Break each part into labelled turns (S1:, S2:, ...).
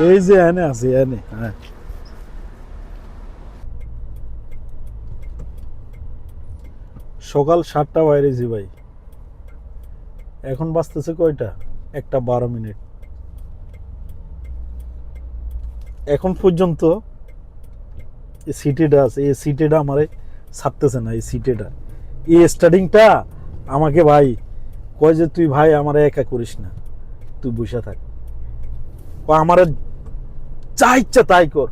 S1: এই যে এনে আছে হ্যাঁ। সকাল সাতটা বাইরেছি ভাই। এখন বাঁচতেছে কয়টা? একটা বারো মিনিট। এখন পর্যন্ত এই সিটিটা আছে, এই সিটিটা আমারে ছাড়তেছে না, এই সিটিটা। এই স্টার্টিংটা আমাকে ভাই, কয় যে তুই ভাই, আমার একা করিস না। তুই বসে থাক। আমার যা ইচ্ছা তাই কর।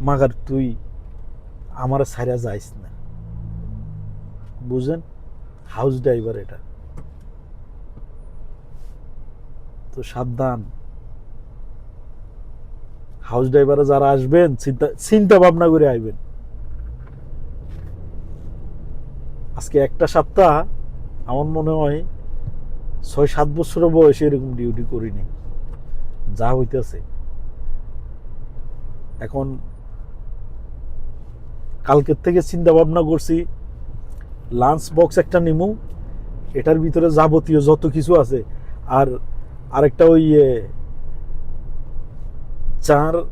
S1: মাগার তুই আমার সাইরা যাইস না। বুঝেন হাউস ড্রাইভার এটা। তো সাবধান। হাউস ড্রাইভারে যারা আসবেন, চিন্তা চিন্তা ভাবনা করে আইবেন। আজকে একটা সপ্তাহ, আমার মনে হয় ছয় সাত বছরের বয়সে এরকম ডিউটি করিনি। যা হইতেছে। এখন কালকের থেকে চিন্তা ভাবনা করছি লাঞ্চ বক্স একটা নিমু, এটার ভিতরে যাবতীয় যত কিছু আছে, আর আরেকটা ওই চার,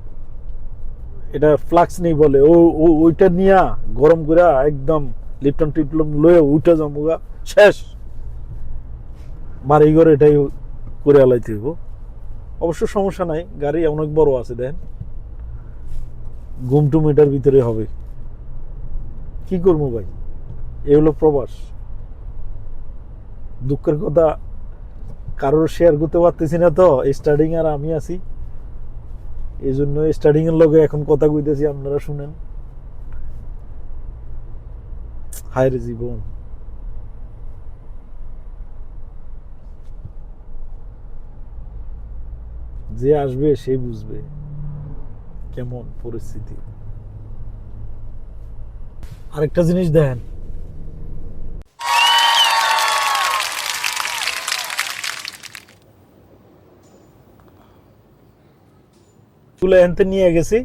S1: এটা ফ্লাক্স নেই বলে, ও, ও- ওইটা নিয়া গরম করে একদম লিপটন টিপটন লয়ে উঠে যাব শেষ। বাড়ি ঘর এটাই করে আলাইতে হইব। অবশ্য সমস্যা নাই, গাড়ি অনেক বড় আছে, দেন। ঘুম টুম এটার ভিতরে হবে। কি করব ভাই? এ হলো প্রবাস। দুঃখের কথা, কারোর শেয়ার করতে পারতেছি না তো স্টার্টিং আর আমি আছি। এই জন্য স্টার্টিং এর লগে এখন কথা কইতেছি, আপনারা শুনেন। হায় জীবন। যে আসবে সে বুঝবে কেমন পরিস্থিতি। আরেকটা জিনিস দেখেন। তুলে এনতে নিয়ে গেছি,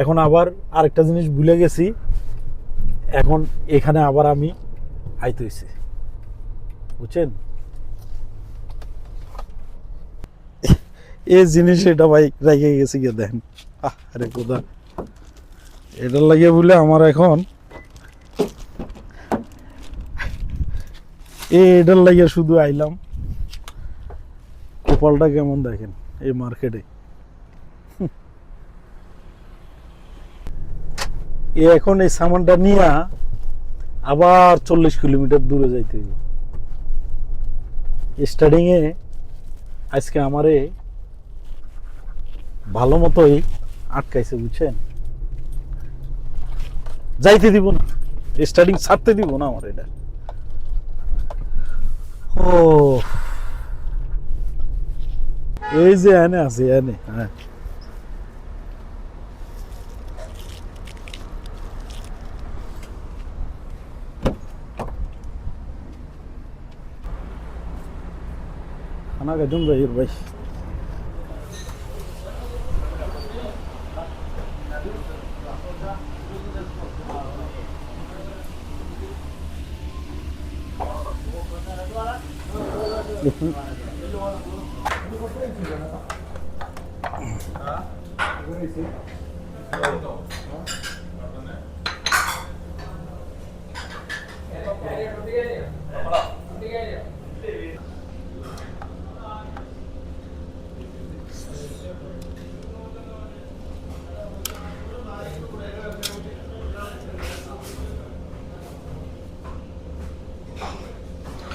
S1: এখন আবার আরেকটা জিনিস ভুলে গেছি, এখন এখানে আবার আমি আইতে হইছি। বুঝছেন? এই জিনিস এটা ভাই রেখে গেছি গিয়ে দেখেন আরে কোথা এটার লাগিয়ে বলে আমার এখন এটার লাগিয়ে শুধু আইলাম। কপালটা কেমন দেখেন এই মার্কেটে। এখন এই সামানটা নিয়ে আবার চল্লিশ কিলোমিটার দূরে যাইতে হইব। স্টার্টিং এ আজকে আমারে ভালো মতোই আটকাইছে, বুঝছেন? যাইতে দিব না। স্টার্টিং ছাড়তে দিব না আমার এটা। ও এই যে এনে আছে, এনে হ্যাঁ। খানা খাইতাম ভাই।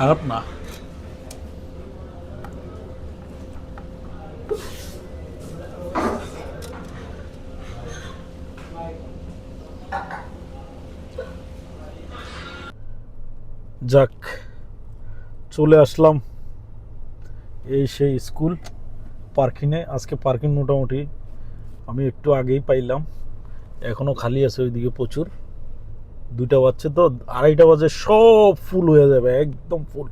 S1: harap na যাক, চলে আসলাম এই সেই স্কুল পার্কিংয়ে। আজকে পার্কিং মোটামুটি আমি একটু আগেই পাইলাম। এখনও খালি আছে ওইদিকে প্রচুর। দুইটা বাজছে তো, আড়াইটা বাজে সব ফুল হয়ে যাবে, একদম ফুল